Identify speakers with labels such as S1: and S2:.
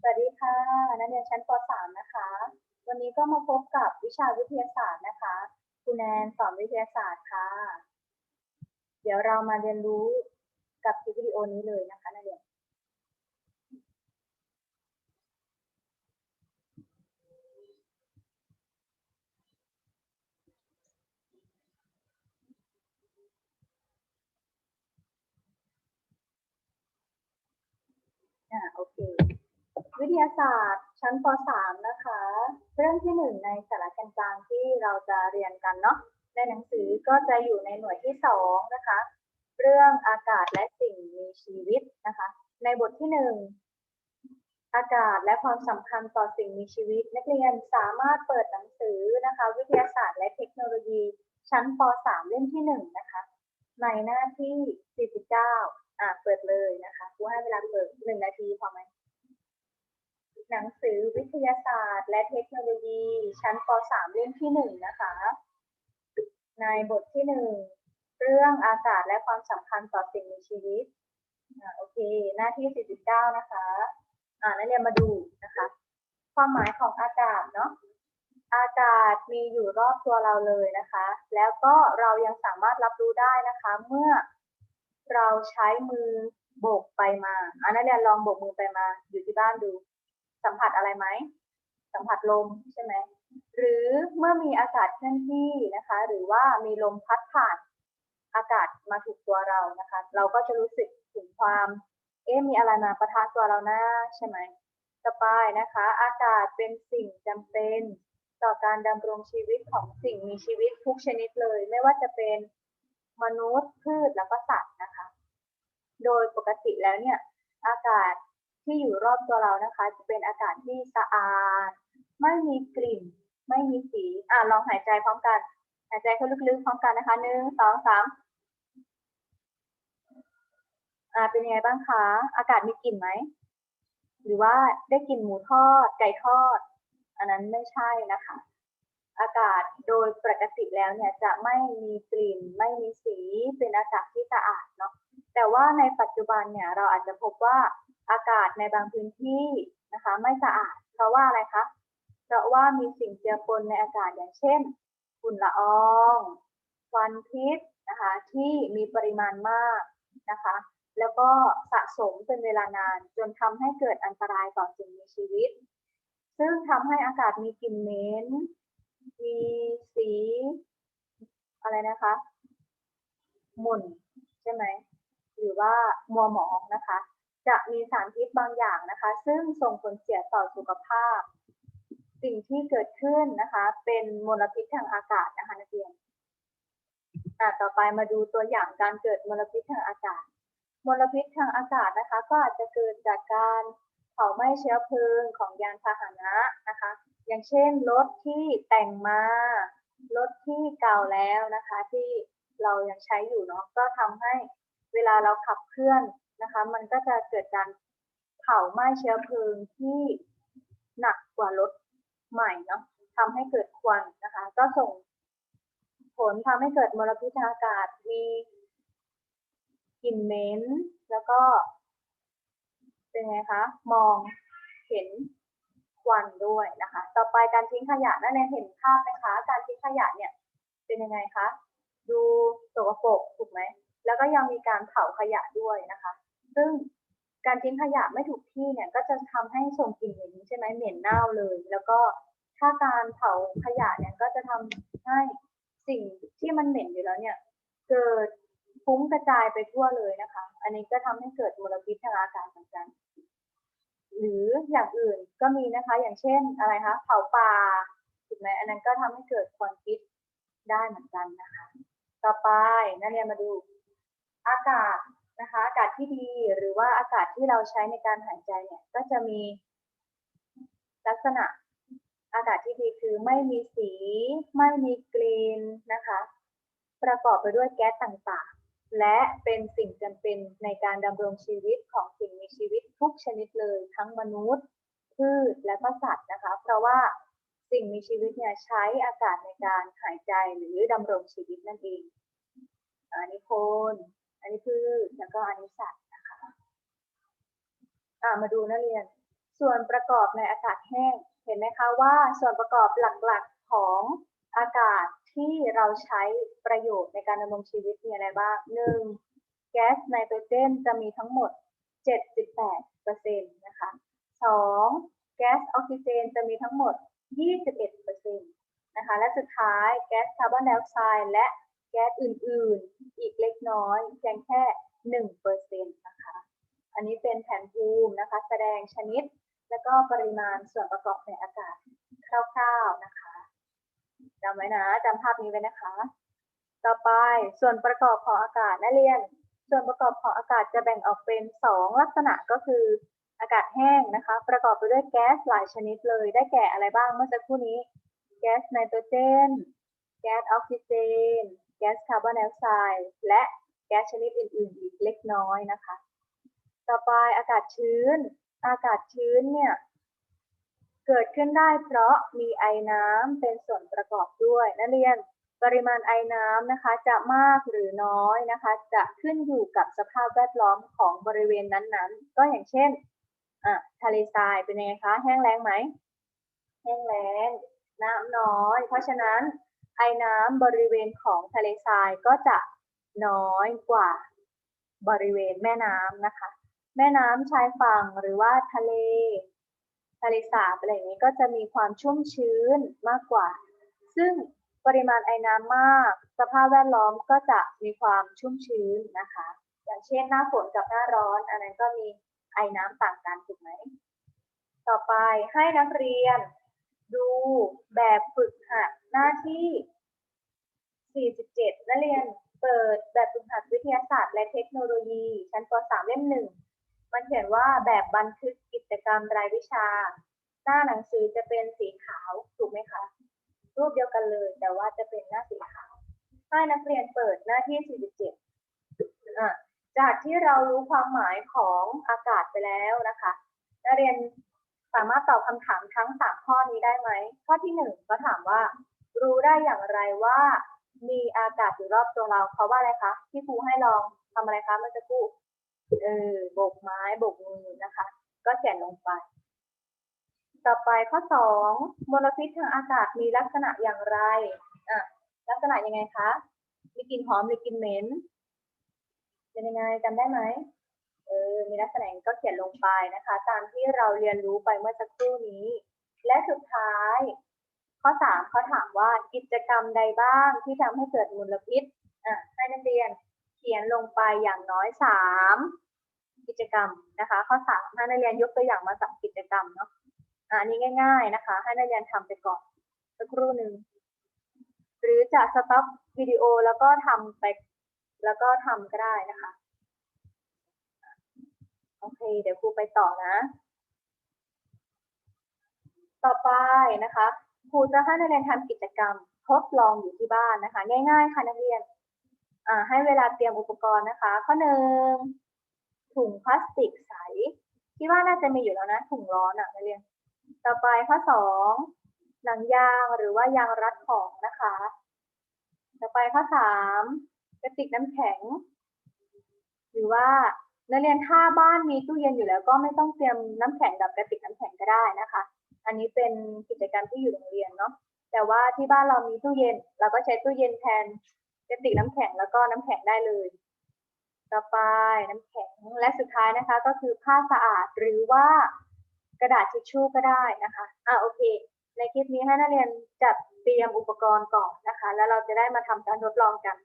S1: สวัสดีค่ะ นักเรียนชั้นป .3 นะคะ วันนี้ก็มาพบกับวิชาวิทยาศาสตร์นะคะคุณแนนสอนวิทยาศาสตร์ค่ะ เดี๋ยวเรามาเรียนรู้กับคลิปวิดีโอนี้เลยนะคะนักเรียนอ่าโอเค วิทยาศาสตร์ ชั้นป .3 นะคะ เรื่องที่หนึ่งในสาระกลางที่เราจะเรียนกันเนาะในหนังสือก็จะอยู่ในหน่วยที่สองนะคะ เรื่องอากาศและสิ่งมีชีวิตนะคะ ในบทที่หนึ่งอากาศและความสำคัญต่อสิ่งมีชีวิต นักเรียนสามารถเปิดหนังสือนะคะ วิทยาศาสตร์และเทคโนโลยี ชั้นป .3 เล่มที่หนึ่งนะคะ ในหน้าที่ 49 อ่าเปิดเลยนะคะครูให้เวลาเปิดหนึ่งนาทีพอไหม หนังสือวิทยาศาสตร์ และเทคโนโลยี ชั้นป .3 เล่มที่หนึ่งนะคะ ในบทที่หนึ่งเรื่องอากาศและความสำคัญต่อสิ่งมีชีวิตโอเค หน้าที่ 49 นะคะอ่านักเรียนมาดูนะคะ ความหมายของอากาศเนาะอากาศมีอยู่รอบตัวเราเลยนะคะ แล้วก็เรายังสามารถรับรู้ได้นะคะ เมื่อเราใช้มือโบกไปมาอันนักเรียนลองโบกมือไปมาอยู่ที่บ้านดู สัมผัสอะไรไหม สัมผัสลมใช่ไหม หรือเมื่อมีอากาศเคลื่อนที่นะคะ หรือว่ามีลมพัดผ่านอากาศมาถูกตัวเรานะคะ เราก็จะรู้สึกถึงความ เอ๊ะมีอะไรมาประทะตัวเราหน้าใช่ไหมต่อไปนะคะ อากาศเป็นสิ่งจำเป็นต่อการดำรงชีวิตของสิ่งมีชีวิตทุกชนิดเลย ไม่ว่าจะเป็นมนุษย์พืชแล้วก็สัตว์นะคะ โดยปกติแล้วเนี่ย อากาศ ที่อยู่รอบตัวเรานะคะ จะเป็นอากาศที่สะอาด ไม่มีกลิ่น ไม่มีสี อะลองหายใจพร้อมกัน หายใจเข้าลึกๆพร้อมกันนะคะหนึ่งสองสามอ่าเป็นยังไงบ้างคะ อากาศมีกลิ่นไหม หรือว่าได้กลิ่นหมูทอด ไก่ทอด อันนั้นไม่ใช่นะคะ อากาศโดยปกติแล้วเนี่ยจะไม่มีกลิ่น ไม่มีสี เป็นอากาศที่สะอาดเนาะ แต่ว่าในปัจจุบันเนี่ยเราอาจจะพบว่า อากาศในบางพื้นที่นะคะ ไม่สะอาด เพราะว่าอะไรคะ เพราะว่ามีสิ่งเจือปนในอากาศอย่างเช่นฝุ่นละอองควันพิษนะคะที่มีปริมาณมากนะคะ แล้วก็สะสมเป็นเวลานานจนทำให้เกิดอันตรายต่อสิ่งมีชีวิต ซึ่งทำให้อากาศมีกลิ่นเหม็นมีสีอะไรนะคะหม่นใช่ไหมหรือว่ามัวหมองนะคะ จะมีสารพิษบางอย่างนะคะ ซึ่งส่งผลเสียต่อสุขภาพ สิ่งที่เกิดขึ้นนะคะ เป็นมลพิษทางอากาศนะคะนักเรียนต่อไปมาดูตัวอย่างการเกิดมลพิษทางอากาศ มลพิษทางอากาศนะคะ ก็อาจจะเกิดจากการเผาไหม้เชื้อเพลิงของยานพาหนะนะคะ อย่างเช่นรถที่แต่งมารถที่เก่าแล้วนะคะ ที่เรายังใช้อยู่เนาะก็ทำให้เวลาเราขับเคลื่อน นะคะ มันก็จะเกิดการเผาไหม้เชื้อเพลิงที่หนักกว่ารถใหม่เนาะทำให้เกิดควันนะคะ ก็ส่งผลทำให้เกิดมลพิษทางอากาศมีกลิ่นเหม็นแล้วก็ เป็นไงคะ มองเห็นควันด้วยนะคะ ต่อไปการทิ้งขยะนั่นเองเห็นภาพไหมคะ การทิ้งขยะเนี่ยเป็นยังไงคะ ดูสกปรกถูกไหม แล้วก็ยังมีการเผาขยะด้วยนะคะ ซึ่งการทิ้งขยะไม่ถูกที่เนี่ยก็จะทำให้ส่งกลิ่นเหม็นใช่ไหมเหม็นเน่าเลย แล้วก็ถ้าการเผาขยะเนี่ยก็จะทำให้สิ่งที่มันเหม็นอยู่แล้วเนี่ย เกิดฟุ้งกระจายไปทั่วเลยนะคะ อันนี้ก็ทำให้เกิดมลพิษทางอากาศเหมือนกัน หรืออย่างอื่นก็มีนะคะ อย่างเช่นอะไรคะเผาป่าถูกไหมอันนั้นก็ทำให้เกิดควันพิษได้เหมือนกันนะคะ ต่อไปนักเรียนมาดู อากาศ นะคะ อากาศที่ดีหรือว่าอากาศที่เราใช้ในการหายใจเนี่ย ก็จะมีลักษณะอากาศที่ดีคือไม่มีสี ไม่มีกลิ่นนะคะ ประกอบไปด้วยแก๊สต่างๆ และเป็นสิ่งจำเป็นในการดำรงชีวิตของสิ่งมีชีวิตทุกชนิดเลย ทั้งมนุษย์ พืชและก็สัตว์นะคะ เพราะว่าสิ่งมีชีวิตเนี่ยใช้อากาศในการหายใจหรือดำรงชีวิตนั่นเองอนนี้คน อันนี้พืชแล้วก็อันนี้สัตว์นะคะมาดูนักเรียน ส่วนประกอบในอากาศแห้ง เห็นไหมคะว่าส่วนประกอบหลักๆของอากาศที่เราใช้ประโยชน์ในการดำรงชีวิตมีอะไรบ้าง 1. แก๊สไนโตรเจนจะมีทั้งหมด 78%นะคะ 2. แก๊สออกซิเจนจะมีทั้งหมด 21%นะคะ และสุดท้ายแก๊สคาร์บอนไดออกไซด์และ แก๊สอื่นๆ อีกเล็กน้อยเพียงแค่ 1%นะคะ อันนี้เป็นแผนภูมินะคะ แสดงชนิด และก็ปริมาณส่วนประกอบในอากาศคร่าวๆนะคะจำไว้นะจำภาพนี้ไว้นะคะ ต่อไปส่วนประกอบของอากาศนักเรียน ส่วนประกอบของอากาศจะแบ่งออกเป็น 2 ลักษณะก็คืออากาศแห้งนะคะ ประกอบไปด้วยแก๊สหลายชนิดเลย ได้แก่อะไรบ้างเมื่อสักครู่นี้ แก๊สไนโตรเจน แก๊สออกซิเจน แก๊สคาร์บอนไดออกไซด์และแก๊สชนิดอื่น ๆ อีกเล็กน้อยนะคะ ต่อไปอากาศชื้น อากาศชื้นเนี่ยเกิดขึ้นได้เพราะมีไอน้ำเป็นส่วนประกอบด้วยนักเรียนปริมาณไอน้ำนะคะจะมากหรือน้อยนะคะ จะขึ้นอยู่กับสภาพแวดล้อมของบริเวณนั้นๆ ก็อย่างเช่นอะทะเลทรายเป็นยังไงคะ แห้งแล้งไหม แห้งแล้ง น้ำน้อย เพราะฉะนั้น ไอน้ำบริเวณของทะเลทรายก็จะน้อยกว่าบริเวณแม่น้ำนะคะ แม่น้ำชายฝั่งหรือว่าทะเล ทะเลสาบอะไรอย่างนี้ก็จะมีความชุ่มชื้นมากกว่า ซึ่งปริมาณไอน้ำมาก สภาพแวดล้อมก็จะมีความชุ่มชื้นนะคะ อย่างเช่นหน้าฝนกับหน้าร้อน อันนั้นก็มีไอน้ำต่างกันถูกไหม ต่อไปให้นักเรียน ดูแบบฝึกหัดหน้าที่ 47 นักเรียนเปิดแบบฝึกหัดวิทยาศาสตร์และเทคโนโลยี ชั้นป .3 เล่มหนึ่งมันเขียนว่าแบบบันทึกกิจกรรมรายวิชา หน้าหนังสือจะเป็นสีขาวถูกไหมคะ รูปเดียวกันเลย แต่ว่าจะเป็นหน้าสีขาวให้นักเรียนเปิดหน้าที่ 47 จากที่เรารู้ความหมายของอากาศไปแล้วนะคะ นักเรียนามารถตอบคำถามทั้งสามข้อนี้ได้ไหม ข้อที่หนึ่งก็ถามว่า รู้ได้อย่างไรว่า มีอากาศอยู่รอบตัวเราเขาะว่าอะไรคะที่ครูให้ลองทำอะไรคะเมื่อสักครู่เออโบกไม้โบกมือนะคะ ก็เขียนลงไป ต่อไปข้อสองมลพิษทางอากาศมีลักษณะอย่างไรอะลักษณะยังไงคะมีกลิ่นหอมหรือกลิ่นเหม็นเป็นยังไงจำได้ไหม เออมีลักษณะอย่างก็เขียนลงไปนะคะ ตามที่เราเรียนรู้ไปเมื่อสักครู่นี้ และสุดท้าย ข้อสามเขาถามว่ากิจกรรมใดบ้างที่ทำให้เกิดมลพิษอะให้นักเรียนเขียนลงไปอย่างน้อยสามกิจกรรมนะคะ ข้อสามให้นักเรียนยกตัวอย่างมาสามกิจกรรมเนาะอันนี้ง่าย ๆนะคะ ให้นักเรียนทำไปก่อนสักครู่หนึ่งหรือจะสต็อปวิดีโอแล้วก็ทำไปแล้วก็ทำก็ได้นะคะ โอเค เดี๋ยวครูไปต่อนะ ต่อไปนะคะครูจะให้นักเรียนทำกิจกรรมทดลองอยู่ที่บ้านนะคะ ง่าย ๆ ค่ะนักเรียนให้เวลาเตรียมอุปกรณ์นะคะ ข้อหนึ่งถุงพลาสติกใสที่ว่าน่าจะมีอยู่แล้วนะ ถุงร้อนอะนักเรียน ต่อไปข้อสองหนังยางหรือว่ายางรัดของนะคะ ต่อไปข้อสามกระติกน้ำแข็ง หรือว่า นักเรียนถ้าบ้านมีตู้เย็นอยู่แล้ว ก็ไม่ต้องเตรียมน้ำแข็งกับกระติกน้ำแข็งก็ได้นะคะ อันนี้เป็นกิจกรรมที่อยู่โรงเรียนเนาะแต่ว่าที่บ้านเรามีตู้เย็น เราก็ใช้ตู้เย็นแทนกระติกน้ำแข็งแล้วก็น้ำแข็งได้เลย ต่อไปน้ำแข็งและสุดท้ายนะคะ ก็คือผ้าสะอาดหรือว่ากระดาษทิชชู่ก็ได้นะคะอ่าโอเค ในคลิปนี้ให้นักเรียนจัดเตรียมอุปกรณ์ก่อนนะคะ แล้วเราจะได้มาทำการทดลองกัน